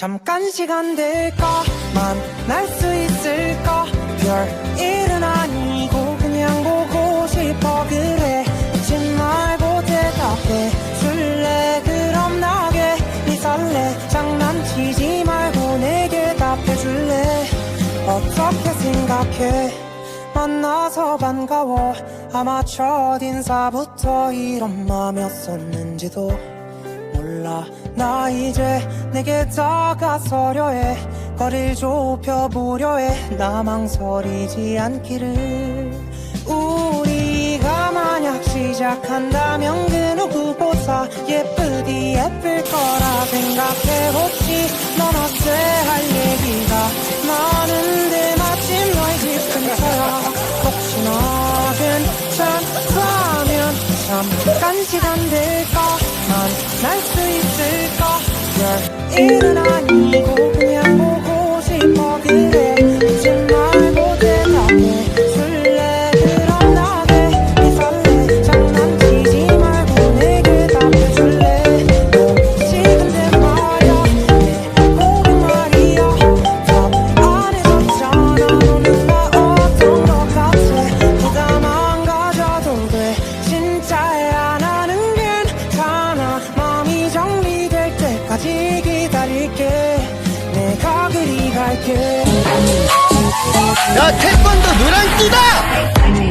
잠깐 시간 될까 만 날 수 있을까? 별 일은 아니고 그냥 보고 싶어 그래. 묻지 말고 대답해. 줄래 그럼 나게 네 설레 장난치지 말고 내게 답해 줄래? 어떻게 생각해? 만나서 반가워. 아마 첫 인사부터 이런 맘이었었는지도 몰라 나 이제 내게 다가서려 해. 거리를 좁혀보려 해나 망설이지 않기를. 우리가 만약 시작한다면 그 누구보다 예쁘디 예쁠 거라 생각해보지 넌 어때? 할 얘기가 많은데 마침 너희 집 근처야. 혹시나 괜찮다면 잠깐 시간 될까? 만날 수 있을 까별 일은 야 태권도 노란띠다